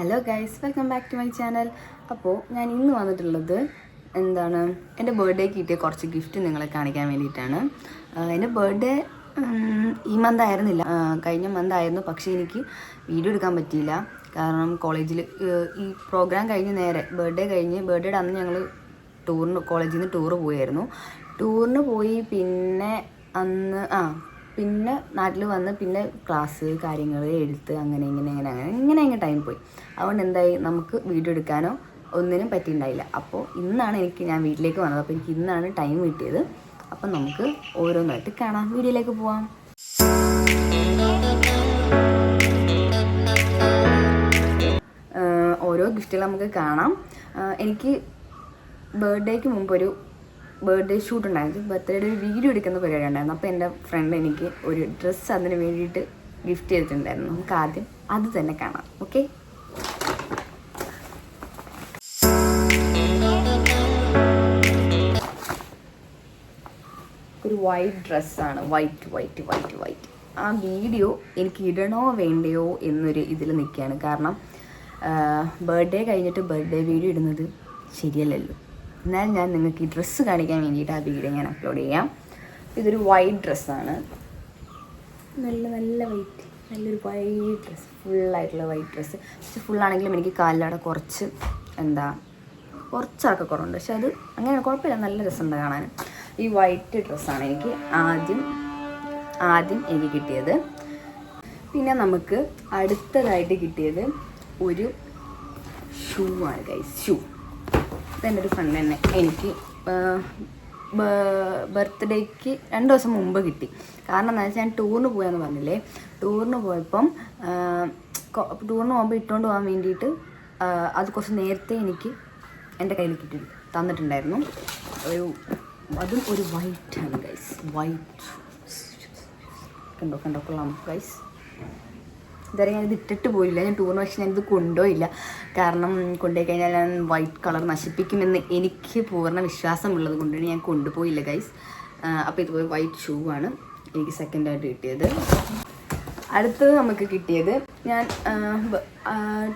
Hello guys welcome back to my channel അപ്പോൾ ഞാൻ ഇന്ന് വന്നിട്ടുള്ളത് എന്താണ്? എന്റെ ബർത്ത്ഡേക്ക് കിട്ടിയ കുറച്ച് ഗിഫ്റ്റ് നിങ്ങളെ കാണിക്കാൻ വേണ്ടിയിട്ടാണ്. എന്റെ ബർത്ത്ഡേ ഈ മന്ത് ആയിരുന്നില്ല. കഴിഞ്ഞ മന്ത് ആയിരുന്നു. പക്ഷേ എനിക്ക് വീഡിയോ എടുക്കാൻ പറ്റിയില്ല. കാരണം കോളേജിൽ ഈ പ്രോഗ്രാം കഴിഞ്ഞ് നേരെ ബർത്ത്ഡേ കഴിഞ്ഞ് ബർത്ത്ഡേയുടെ അന്ന് ഞങ്ങൾ ടൂറിന് കോളേജിൽ നിന്ന് ടൂറ് പോയായിരുന്നു. ടൂറിന് പോയി പിന്നെ അന്ന് ആ പിന്നെ നാട്ടിൽ വന്ന് പിന്നെ ക്ലാസ് കാര്യങ്ങൾ എഴുത്ത് അങ്ങനെ ഇങ്ങനെ അങ്ങനെ അങ്ങനെ ഇങ്ങനെ അങ്ങനെ ടൈം പോയി. അതുകൊണ്ട് എന്തായി? നമുക്ക് വീഡിയോ എടുക്കാനോ ഒന്നിനും പറ്റിയിട്ടുണ്ടായില്ല അപ്പോൾ ഇന്നാണ് എനിക്ക് ഞാൻ വീട്ടിലേക്ക് വന്നത്. അപ്പോൾ എനിക്ക് ഇന്നാണ് ടൈം കിട്ടിയത്. അപ്പം നമുക്ക് ഓരോന്നായിട്ട് കാണാം. വീഡിയോയിലേക്ക് പോവാം. ഓരോ ഗിഫ്റ്റുകൾ നമുക്ക് കാണാം. എനിക്ക് ബർത്ത്ഡേക്ക് മുമ്പ് ഒരു ബർത്ത്ഡേ ഷൂട്ട് ഉണ്ടായിരുന്നു. ബർത്ത്ഡേയുടെ ഒരു വീഡിയോ എടുക്കുന്ന പരിപാടി ഉണ്ടായിരുന്നു. അപ്പോൾ എന്റെ ഫ്രണ്ട് എനിക്ക് ഒരു ഡ്രസ്സ് അതിന് വേണ്ടിയിട്ട് ഗിഫ്റ്റ് ചെയ്തിട്ടുണ്ടായിരുന്നു. നമുക്ക് ആദ്യം അത് തന്നെ കാണാം. ഓക്കെ ഒരു വൈറ്റ് ഡ്രസ്സാണ് വൈറ്റ് വൈറ്റ് വൈറ്റ് വൈറ്റ് ആ വീഡിയോ എനിക്ക് ഇടണോ വേണ്ടയോ എന്നൊരു ഇതിൽ നിൽക്കുകയാണ്. കാരണം ബർത്ത്ഡേ കഴിഞ്ഞിട്ട് ബർത്ത്ഡേ വീഡിയോ ഇടുന്നത് ശരിയല്ലല്ലോ. എന്നാൽ ഞാൻ നിങ്ങൾക്ക് ഈ ഡ്രസ്സ് കാണിക്കാൻ വേണ്ടിയിട്ട് ആ വീഡിയോ ഞാൻ അപ്ലോഡ് ചെയ്യാം. ഇതൊരു വൈറ്റ് ഡ്രസ്സാണ് നല്ല നല്ല വൈറ്റ് നല്ലൊരു വൈറ്റ് ഡ്രസ്സ് ഫുള്ളായിട്ടുള്ള വൈറ്റ് ഡ്രസ്സ് പക്ഷെ ഫുള്ളാണെങ്കിലും എനിക്ക് കാലിലവിടെ കുറച്ച് എന്താ കുറച്ചൊക്കെ കുറവുണ്ട്. പക്ഷെ അത് അങ്ങനെ കുഴപ്പമില്ല. നല്ല രസമുണ്ട് കാണാൻ. ഈ വൈറ്റ് ഡ്രസ്സാണ് എനിക്ക് ആദ്യം ആദ്യം എനിക്ക് കിട്ടിയത്. പിന്നെ നമുക്ക് അടുത്തതായിട്ട് കിട്ടിയത് ഒരു ഷൂ ആണ് ഗൈസ് ഷൂ ഇതെന്റെ ഒരു ഫ്രണ്ട് തന്നെ. എനിക്ക് ബർത്ത്ഡേക്ക് രണ്ട് ദിവസം മുമ്പ് കിട്ടി. കാരണം എന്താ വെച്ചാൽ ഞാൻ ടൂറിന് പോയാന്ന് പറഞ്ഞില്ലേ? ടൂറിന് പോയപ്പം ടൂറിന് പോകുമ്പോൾ ഇട്ടുകൊണ്ട് പോകാൻ വേണ്ടിയിട്ട് അത് കുറച്ച് നേരത്തെ എനിക്ക് എന്റെ കയ്യിൽ കിട്ടി തന്നിട്ടുണ്ടായിരുന്നു. ഒരു അതും ഒരു വൈറ്റ് ആണ് ഗൈസ് വൈറ്റ് കണ്ടോ കണ്ടോ കൊള്ളാം ഗൈസ് ഇതുവരെ ഞാനിത് ഇട്ടിട്ട് പോയില്ല. ഞാൻ ടൂറിന് പക്ഷേ ഞാനിത് കൊണ്ടുപോയില്ല. കാരണം കൊണ്ടുപോയി കഴിഞ്ഞാൽ ഞാൻ വൈറ്റ് കളർ നശിപ്പിക്കുമെന്ന് എനിക്ക് പൂർണ വിശ്വാസമുള്ളത് കൊണ്ടാണ് ഞാൻ കൊണ്ടുപോയില്ല ഗൈസ് അപ്പോൾ ഇതുപോലെ വൈറ്റ് ഷൂ ആണ് എനിക്ക് സെക്കൻഡായിട്ട് കിട്ടിയത്. അടുത്തത് നമുക്ക് കിട്ടിയത് ഞാൻ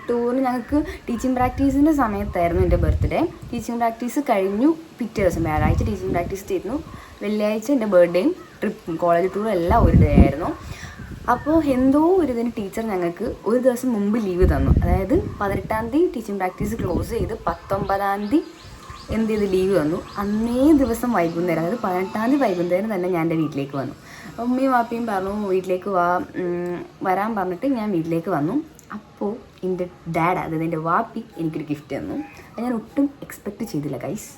ടൂറിന് ഞങ്ങൾക്ക് ടീച്ചിങ് പ്രാക്ടീസിന്റെ സമയത്തായിരുന്നു എന്റെ ബർത്ത്ഡേ ടീച്ചിങ് പ്രാക്ടീസ് കഴിഞ്ഞു. പിറ്റേ ദിവസം വ്യാഴാഴ്ച ടീച്ചിങ് പ്രാക്ടീസ് ചെയ്തിരുന്നു വെള്ളിയാഴ്ച എന്റെ ബർത്ത്ഡേയും ട്രിപ്പും കോളേജ് ടൂറും എല്ലാം ഒരു ഡേ ആയിരുന്നു. അപ്പോൾ എന്തോ ഒരു ഇതിന് ടീച്ചർ ഞങ്ങൾക്ക് ഒരു ദിവസം മുമ്പ് ലീവ് തന്നു. അതായത് പതിനെട്ടാം തീയതി ടീച്ചിങ് പ്രാക്ടീസ് ക്ലോസ് ചെയ്ത് പത്തൊമ്പതാം തീയതി എന്ത് ചെയ്ത് ലീവ് തന്നു. അന്നേ ദിവസം വൈകുന്നേരം അതായത് പതിനെട്ടാം തീയതി വൈകുന്നേരം തന്നെ ഞാൻ എന്റെ വീട്ടിലേക്ക് വന്നു. ഉമ്മയും വാപ്പയും പറഞ്ഞു വീട്ടിലേക്ക് വാ വരാൻ പറഞ്ഞിട്ട് ഞാൻ വീട്ടിലേക്ക് വന്നു. അപ്പോൾ എന്റെ ഡാഡ് അതായത് എന്റെ വാപ്പി എനിക്കൊരു ഗിഫ്റ്റ് തന്നു. അത് ഞാൻ ഒട്ടും എക്സ്പെക്റ്റ് ചെയ്തില്ല ഗൈസ്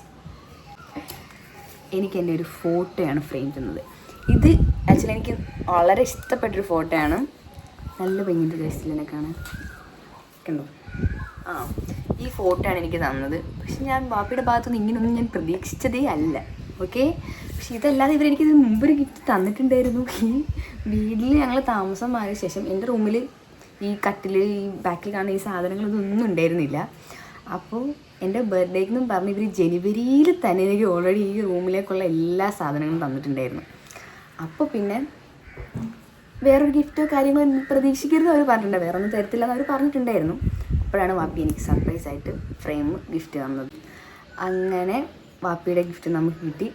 എനിക്ക് എന്റെ ഒരു ഫോട്ടോയാണ് ഫ്രെയിം തന്നത്. ഇത് ആക്ച്വലി എനിക്ക് വളരെ ഇഷ്ടപ്പെട്ടൊരു ഫോട്ടോയാണ്. നല്ല ഗൈസിൽ എന്നെ കാണാൻ. കണ്ടോ? ആ ഈ ഫോട്ടോയാണ് എനിക്ക് തന്നത്. പക്ഷെ ഞാൻ ബാപ്പിയുടെ ഭാഗത്തുനിന്ന് ഇങ്ങനെയൊന്നും ഞാൻ പ്രതീക്ഷിച്ചതേ അല്ല. ഓക്കെ പക്ഷെ ഇതല്ലാതെ ഇവരെനിക്കിത് മുമ്പൊരു ഗിഫ്റ്റ് തന്നിട്ടുണ്ടായിരുന്നു. ഈ വീട്ടിൽ ഞങ്ങൾ താമസം മാറിയ ശേഷം എന്റെ റൂമിൽ ഈ കട്ടിൽ ഈ ബാക്കിൽ കാണുന്ന ഈ സാധനങ്ങളൊന്നും ഉണ്ടായിരുന്നില്ല. അപ്പോൾ എന്റെ ബർത്ത്ഡേക്ക് എന്നും പറഞ്ഞ് ഇവർ ജനുവരിയിൽ തന്നെ എനിക്ക് ഓൾറെഡി ഈ റൂമിലേക്കുള്ള എല്ലാ സാധനങ്ങളും തന്നിട്ടുണ്ടായിരുന്നു. അപ്പോൾ പിന്നെ വേറൊരു ഗിഫ്റ്റോ കാര്യങ്ങളോ പ്രതീക്ഷിക്കരുത് അവർ പറഞ്ഞിട്ടുണ്ട്. വേറെ ഒന്നും തരത്തില്ലെന്ന് അവർ പറഞ്ഞിട്ടുണ്ടായിരുന്നു. അപ്പോഴാണ് വാപ്പി എനിക്ക് സർപ്രൈസ് ആയിട്ട് ഫ്രെയിം ഗിഫ്റ്റ് തന്നത്. അങ്ങനെ വാപ്പിയുടെ ഗിഫ്റ്റ് നമുക്ക് കിട്ടി.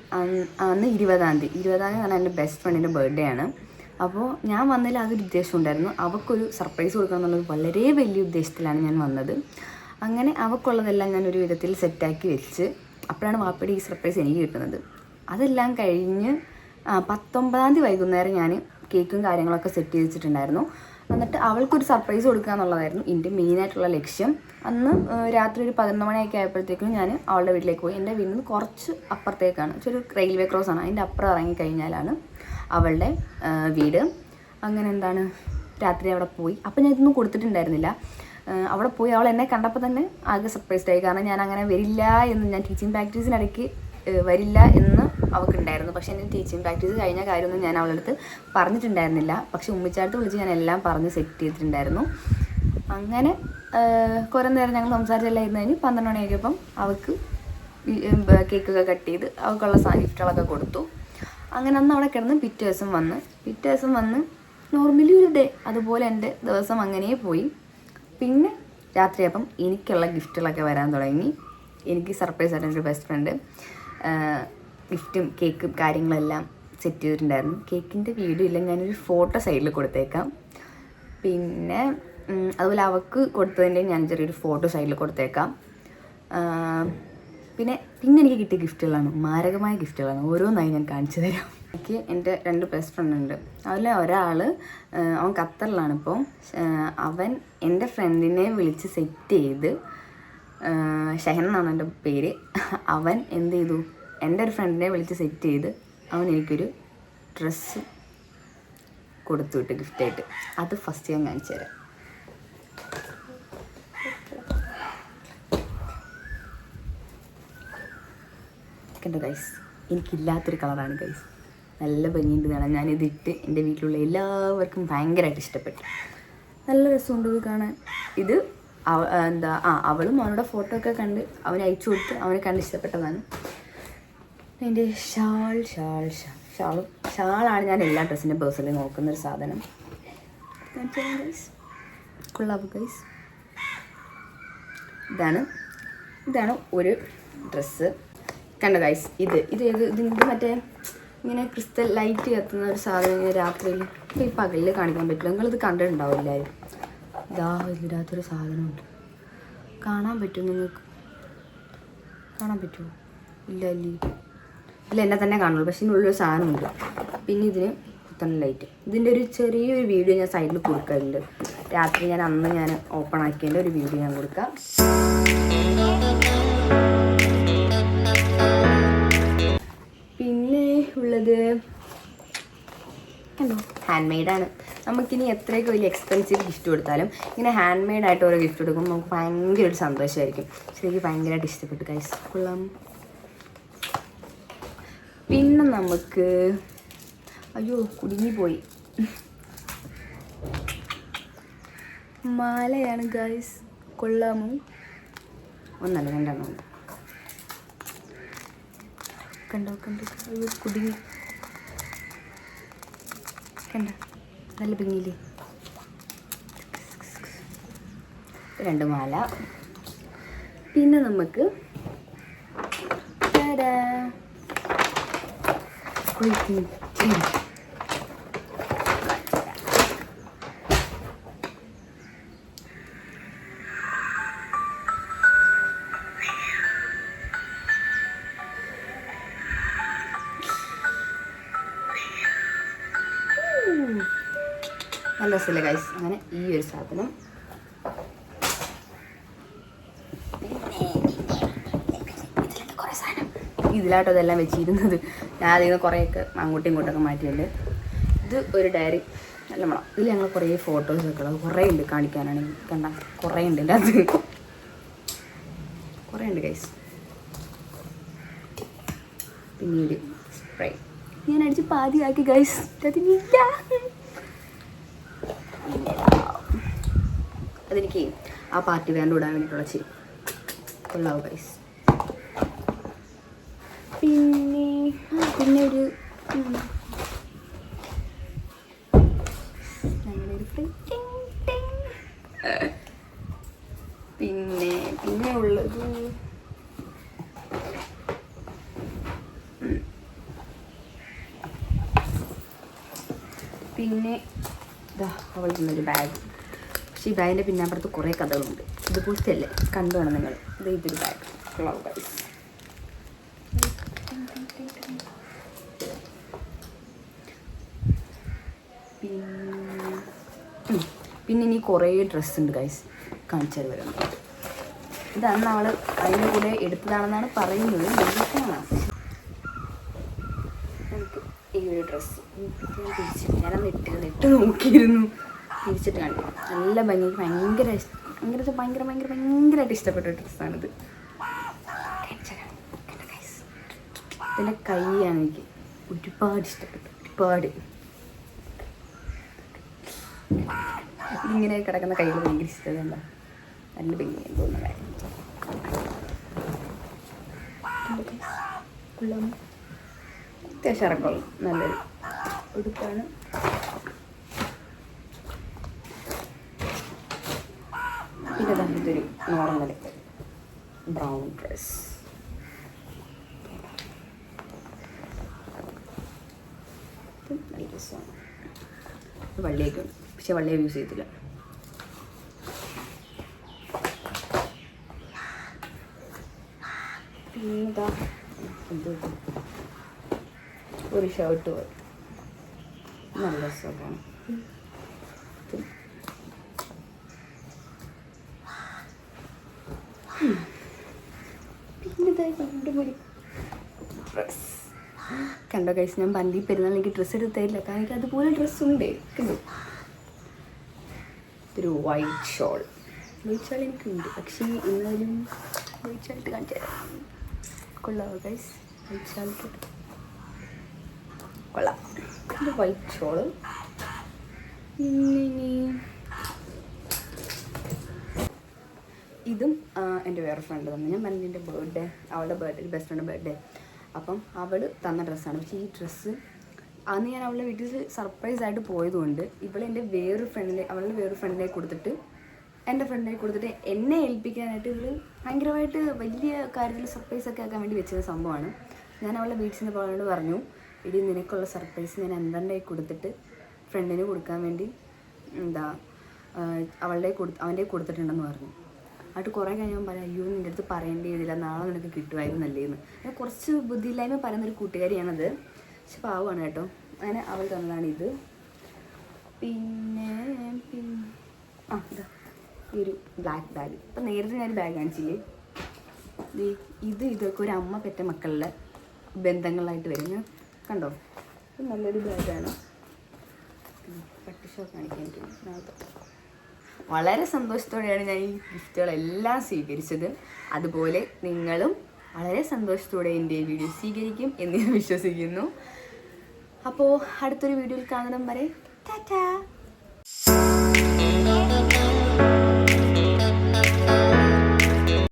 അന്ന് ഇരുപതാം തീയതി. ഇരുപതാം തീയതി എന്റെ ബെസ്റ്റ് ഫ്രണ്ടിന്റെ ബർത്ത്ഡേ ആണ്. അപ്പോൾ ഞാൻ വന്നതിൽ അതൊരു ഉദ്ദേശം ഉണ്ടായിരുന്നു. അവൾക്കൊരു സർപ്രൈസ് കൊടുക്കണം എന്നുള്ളത് വളരെ വലിയ ഉദ്ദേശത്തിലാണ് ഞാൻ വന്നത്. അങ്ങനെ അവൾക്കുള്ളതെല്ലാം ഞാൻ ഒരു വിധത്തിൽ സെറ്റാക്കി വെച്ച് അപ്പോഴാണ് വാപ്പയുടെ ഈ സർപ്രൈസ് എനിക്ക് കിട്ടുന്നത്. അതെല്ലാം കഴിഞ്ഞ് പത്തൊമ്പതാം തീയതി വൈകുന്നേരം ഞാൻ കേക്കും കാര്യങ്ങളൊക്കെ സെറ്റ് ചെയ്ത് വെച്ചിട്ടുണ്ടായിരുന്നു. എന്നിട്ട് അവൾക്കൊരു സർപ്രൈസ് കൊടുക്കുക എന്നുള്ളതായിരുന്നു എന്റെ മെയിനായിട്ടുള്ള ലക്ഷ്യം. അന്ന് രാത്രി ഒരു പതിനൊന്ന് മണിയൊക്കെ ആയപ്പോഴത്തേക്കും ഞാൻ അവളുടെ വീട്ടിലേക്ക് പോയി. എന്റെ വീട്ടിൽ നിന്ന് കുറച്ച് അപ്പുറത്തേക്കാണ്. ഒരു റെയിൽവേ ക്രോസ് ആണ്. അതിന്റെ അപ്പുറം ഇറങ്ങി കഴിഞ്ഞാലാണ് അവളുടെ വീട്. അങ്ങനെ എന്താണ് രാത്രി അവിടെ പോയി. അപ്പം ഞാൻ ഇതൊന്നും കൊടുത്തിട്ടുണ്ടായിരുന്നില്ല. അവിടെ പോയി അവൾ എന്നെ കണ്ടപ്പോൾ തന്നെ ആകെ സർപ്രൈസ്ഡ് ആയി. കാരണം ഞാൻ അങ്ങനെ വരില്ല എന്ന് ഞാൻ ടീച്ചിങ് പ്രാക്ടീസിനിടയ്ക്ക് വരില്ല എന്ന് അവൾക്കുണ്ടായിരുന്നു പക്ഷേ എന്റെ ടീച്ചിങ് പ്രാക്ടീസ് കഴിഞ്ഞ കാര്യമൊന്നും ഞാൻ അവളുടെ അടുത്ത് പറഞ്ഞിട്ടുണ്ടായിരുന്നില്ല. പക്ഷേ ഉമ്മിച്ചാടുത്ത് വിളിച്ച് ഞാൻ എല്ലാം പറഞ്ഞ് സെറ്റ് ചെയ്തിട്ടുണ്ടായിരുന്നു. അങ്ങനെ കുറേ നേരം ഞങ്ങൾ സംസാരിച്ചെല്ലാം ഇരുന്ന് കഴിഞ്ഞ് പന്ത്രണ്ട് മണിയാക്കിയപ്പം അവൾക്ക് കേക്കൊക്കെ കട്ട് ചെയ്ത് അവൾക്കുള്ള ഗിഫ്റ്റുകളൊക്കെ കൊടുത്തു. അങ്ങനെ അന്ന് അവിടെ കിടന്ന് പിറ്റേ ദിവസം വന്ന് പിറ്റേ ദിവസം വന്ന് നോർമലി ഒരു ഡേ അതുപോലെ എന്റെ ദിവസം അങ്ങനെ പോയി. പിന്നെ രാത്രിയപ്പം എനിക്കുള്ള ഗിഫ്റ്റുകളൊക്കെ വരാൻ തുടങ്ങി. എനിക്ക് സർപ്രൈസ് ആയിട്ട് എന്റെ ബെസ്റ്റ് ഫ്രണ്ട് ഗിഫ്റ്റും കേക്കും കാര്യങ്ങളെല്ലാം സെറ്റ് ചെയ്തിട്ടുണ്ടായിരുന്നു. കേക്കിന്റെ വീഡിയോ ഇല്ലെങ്കിൽ ഞാനൊരു ഫോട്ടോ സൈഡിൽ കൊടുത്തേക്കാം. പിന്നെ അതുപോലെ അവൾക്ക് കൊടുത്തതിന്റെ ഞാൻ ചെറിയൊരു ഫോട്ടോ സൈഡിൽ കൊടുത്തേക്കാം. പിന്നെ പിന്നെ എനിക്ക് കിട്ടിയ ഗിഫ്റ്റുകളാണ്. മാരകമായ ഗിഫ്റ്റുകളാണ്. ഓരോന്നായി ഞാൻ കാണിച്ചു തരാം. എനിക്ക് എന്റെ രണ്ട് ബെസ്റ്റ് ഫ്രണ്ട് ഉണ്ട്. അതിൽ ഒരാൾ അവൻ ഖത്തറിലാണ് ഇപ്പോൾ അവൻ എന്റെ ഫ്രണ്ടിനെ വിളിച്ച് സെറ്റ് ചെയ്ത് ഷഹൻ എന്നാണ് എന്റെ പേര്. അവൻ എന്ത് ചെയ്തു? എന്റെ ഒരു ഫ്രണ്ടിനെ വിളിച്ച് സെറ്റ് ചെയ്ത് അവൻ എനിക്കൊരു ഡ്രസ്സ് കൊടുത്തു വിട്ട് ഗിഫ്റ്റായിട്ട് അത് ഫസ്റ്റ് ഞാൻ കാണിച്ചു തരാം. കണ്ടോ ഗൈസ് എനിക്കില്ലാത്തൊരു കളറാണ് ഗൈസ് നല്ല ഭംഗിയുണ്ട് കാണാൻ. ഞാനിത് ഇട്ട് എന്റെ വീട്ടിലുള്ള എല്ലാവർക്കും ഭയങ്കരമായിട്ട് ഇഷ്ടപ്പെട്ടു. നല്ല രസമുണ്ട് ഇത് കാണാൻ. ഇത് എന്താ ആ അവളും അവനോട് ഫോട്ടോ ഒക്കെ കണ്ട് അവനയച്ചു കൊടുത്ത് അവനെ കണ്ട് ഇഷ്ടപ്പെട്ടതാണ്. എന്റെ ഷാൾ ഷാൾ ഷാൾ. ഷാളും ഷാളാണ് ഞാൻ എല്ലാ ഡ്രസ്സിന്റെ പേഴ്സണലി നോക്കുന്ന ഒരു സാധനം ഗൈസ് ഇതാണ് ഇതാണ് ഒരു ഡ്രസ്സ്. കണ്ട ഗൈസ് ഇത് ഇത് ഏത് ഇത് ഇത് മറ്റേ ഇങ്ങനെ ക്രിസ്റ്റൽ ലൈറ്റ് കത്തുന്ന ഒരു സാധനം ഇങ്ങനെ രാത്രിയിൽ. ഈ പകലിൽ കാണിക്കാൻ പറ്റില്ല. നിങ്ങളിത് കണ്ടിട്ടുണ്ടാവും എല്ലാവരും ഇതാ ഇതിനകത്തൊരു സാധനമുണ്ട്. കാണാൻ പറ്റും നിങ്ങൾക്ക്. കാണാൻ പറ്റുമോ? ഇല്ല ഇല്ലേ. ഇല്ല എന്നെ തന്നെ കാണുള്ളൂ. പക്ഷേ ഇതിനുള്ളൊരു സാധനമുണ്ട്. പിന്നെ ഇതിന് കുത്തണ ലൈറ്റ് ഇതിന്റെ ഒരു ചെറിയൊരു വീഡിയോ ഞാൻ സൈഡിൽ കൊടുക്കലുണ്ട്. രാത്രി ഞാൻ അന്ന് ഞാൻ ഓപ്പൺ ആക്കിയതിന്റെ ഒരു വീഡിയോ ഞാൻ കൊടുക്കാം. പിന്നെ ഉള്ളത് കണ്ടോ ഹാൻഡ് മെയ്ഡാണ് നമുക്കിനി എത്രയൊക്കെ വലിയ എക്സ്പെൻസീവ് ഗിഫ്റ്റ് കൊടുത്താലും ഇങ്ങനെ ഹാൻഡ് മെയ്ഡായിട്ട് ഓരോ ഗിഫ്റ്റ് കൊടുക്കുമ്പോൾ നമുക്ക് ഭയങ്കര ഒരു സന്തോഷമായിരിക്കും. ശരിക്കും ഭയങ്കരമായിട്ട് ഇഷ്ടപ്പെട്ടു കൈസ് കൊള്ളാം. പിന്നെ നമുക്ക് അയ്യോ കുടുങ്ങിപ്പോയി. മാലയാണ് ഗൈസ് കൊള്ളാമോ? ഒന്നല്ല രണ്ടെണ്ണം കണ്ടോ കണ്ടോ അയ്യോ കുടുങ്ങി. കണ്ട നല്ല ഭംഗിയില്ലേ? രണ്ട് മാല. പിന്നെ നമുക്ക് ടാടാ. കൊയ്ത്ത് ഉം. ഉം. നല്ല രസമില്ല ഗൈസ് അങ്ങനെ ഈ ഒരു സാധനം ഇതിലുണ്ട് കുറേ സാധനം ഇതിലാട്ടോ ഇതെല്ലാം വെച്ചിരുന്നത്. ഞാൻ അതിൽ നിന്ന് കുറേയൊക്കെ അങ്ങോട്ടും ഇങ്ങോട്ടൊക്കെ മാറ്റിയിട്ടുണ്ട്. ഇത് ഒരു ഡയറി നല്ല മണം. ഇതിൽ ഞങ്ങൾ കുറേ ഫോട്ടോസ് ഉള്ളത് കുറേ ഉണ്ട് കാണിക്കാനാണെങ്കിൽ കണ്ട? കുറേ ഉണ്ട് എന്റെ അത് കുറേ ഉണ്ട് ഗൈസ് പിന്നീട് സ്പ്രേ ഞാൻ അടിച്ച് പാതിയാക്കി ഗൈസ് അതിനില്ല. അതെനിക്ക് ആ പാർട്ടി വേണ്ട ഇടാൻ വേണ്ടിയിട്ടുള്ള ചിരി. കൊള്ളാവും ഗൈസ് പിന്നെ പിന്നെ ഒരു. പിന്നെ പിന്നെ ഉള്ളത് പിന്നെ ഇതാ തന്നൊരു ബാഗ് പക്ഷെ ഈ ബാഗിന്റെ പിന്നാമ്പുറത്ത് കുറേ കഥകളുണ്ട്. ഇതുപോലത്തെ അല്ലേ കണ്ടോണം നിങ്ങൾ. ഇത് ഇതൊരു ബാഗ് ക്ലൗ ബാഗ് പിന്നെ ഉം. പിന്നെ ഇനി കുറേ ഡ്രസ്സ് ഉണ്ട് ഗൈസ് കാണിച്ചാൽ വരുന്നത് ഇതാണ് നമ്മൾ അതിന്റെ കൂടെ എടുത്തതാണെന്നാണ് പറയുന്നത്. നമുക്ക് ഈ ഒരു ഡ്രസ്സ് തിരിച്ചിട്ട് ഞാനന്ന് ഇട്ട് ഇട്ട് നോക്കിയിരുന്നു. തിരിച്ചിട്ട് കണ്ടു നല്ല ഭംഗി ഭയങ്കര ഭയങ്കര ഭയങ്കര ഭയങ്കര ഭയങ്കരമായിട്ട് ഇഷ്ടപ്പെട്ട ഡ്രസ്സാണിത് ഇതിന്റെ കൈയാണ് എനിക്ക് ഒരുപാട് ഇഷ്ടപ്പെട്ടു ഒരുപാട്. ഇങ്ങനെ കിടക്കുന്ന കയ്യിൽ ഭയങ്കര ഇഷ്ടത നല്ല ഭംഗിയായി തോന്നുന്ന കാര്യം? അത്യാവശ്യം ഇറക്കോളും നല്ലൊരു ഉടുപ്പാണ്. പിന്നെ ഇതൊരു നോർമൽ ബ്രൗൺ ഡ്രസ്. നല്ല രസമാണ്. വള്ളിയൊക്കെ ഉണ്ട്. പക്ഷെ വള്ളിയെ യൂസ് ചെയ്തില്ല ഒരു ഷർട്ട് നല്ല സുഖമാണ് കണ്ടോ കഴിച്ച് ഞാൻ പള്ളി പെരുന്നാൾ എനിക്ക് ഡ്രസ്സ് എടുത്തില്ല കാരണം എനിക്ക് അതുപോലെ ഡ്രസ്സുണ്ട് കണ്ടോ? ഒരു വൈറ്റ് ഷോൾ വൈറ്റ് ഷോൾ എനിക്കുണ്ട്. പക്ഷേ എന്നാലും വൈറ്റ് ഷോൾട്ട് കാണിച്ചു തരാം. കൊള്ളാമോ ഗൈസ് വൈറ്റ് ഷോൾട്ട് കൊള്ളാം. ഇത് വൈറ്റ് ഷോൾ ഇതും എന്റെ വേറെ ഫ്രണ്ട് തന്നെ. ഞാൻ പറഞ്ഞ എന്റെ ബർത്ത്ഡേ അവളുടെ ബർത്ത്ഡേ ബെസ്റ്റ് ഫ്രണ്ട് ബർത്ത്ഡേ അപ്പം അവൾ തന്ന ഡ്രസ്സാണ് പക്ഷേ ഈ ഡ്രസ്സ് അന്ന് ഞാൻ അവളുടെ വീട്ടിൽ സർപ്രൈസ് ആയിട്ട് പോയതുകൊണ്ട് ഇവളെ എന്റെ വേറൊരു ഫ്രണ്ടിനെ അവളുടെ വേറൊരു ഫ്രണ്ടിനെ കൊടുത്തിട്ട് എന്റെ ഫ്രണ്ടിനെ കൊടുത്തിട്ട് എന്നെ ഏൽപ്പിക്കാനായിട്ട് ഇവൾ ഭയങ്കരമായിട്ട് വലിയ കാര്യത്തിൽ സർപ്രൈസ് ഒക്കെ ആക്കാൻ വേണ്ടി വെച്ചിരുന്ന സംഭവമാണ്. ഞാൻ അവളുടെ വീട്ടിൽ നിന്ന് പോകാനോട് പറഞ്ഞു ഇടി നിനക്കുള്ള സർപ്രൈസ് ഞാൻ എന്തെണ്ടെ കൊടുത്തിട്ട് ഫ്രണ്ടിന് കൊടുക്കാൻ വേണ്ടി എന്താ അവളുടെ കൊടു അവന്റെ കൊടുത്തിട്ടുണ്ടെന്ന് പറഞ്ഞു. എന്നിട്ട് കുറേ കഴിഞ്ഞാൽ പറയാം അയ്യോ നിന്റെ അടുത്ത് പറയേണ്ടി വരില്ല നാളെ നിനക്ക് കിട്ടുമായിരുന്നല്ലേ എന്ന് ഞാൻ കുറച്ച് ബുദ്ധിയില്ലായ്മ പറയുന്നൊരു കൂട്ടുകാരിയാണത്. പക്ഷെ പാവമാണ് കേട്ടോ. അങ്ങനെ അവൾ തന്നതാണ് ഇത്. പിന്നെ പിന്നെ ആ ഇതാ. ഈ ഒരു ബ്ലാക്ക് ബാഗ് ഇപ്പം നേരത്തെ ഞാൻ ബാഗ് കാണിച്ചില്ലേ? ഇത് ഇതൊക്കെ ഒരു അമ്മ പെറ്റ മക്കളുടെ ബന്ധങ്ങളായിട്ട് വരും കണ്ടോ? ഇത് നല്ലൊരു ബാഗാണ് പട്ടിഷോ കാണിക്കാൻ എനിക്ക് ഇതിനകത്ത്. വളരെ സന്തോഷത്തോടെയാണ് ഞാൻ ഈ ഗിഫ്റ്റുകളെല്ലാം സ്വീകരിച്ചത്. അതുപോലെ നിങ്ങളും വളരെ സന്തോഷത്തോടെ എന്റെ വീഡിയോ സ്വീകരിക്കും എന്ന് ഞാൻ വിശ്വസിക്കുന്നു. അപ്പോൾ അടുത്തൊരു വീഡിയോയിൽ കാണണം വരെ ടാറ്റാ.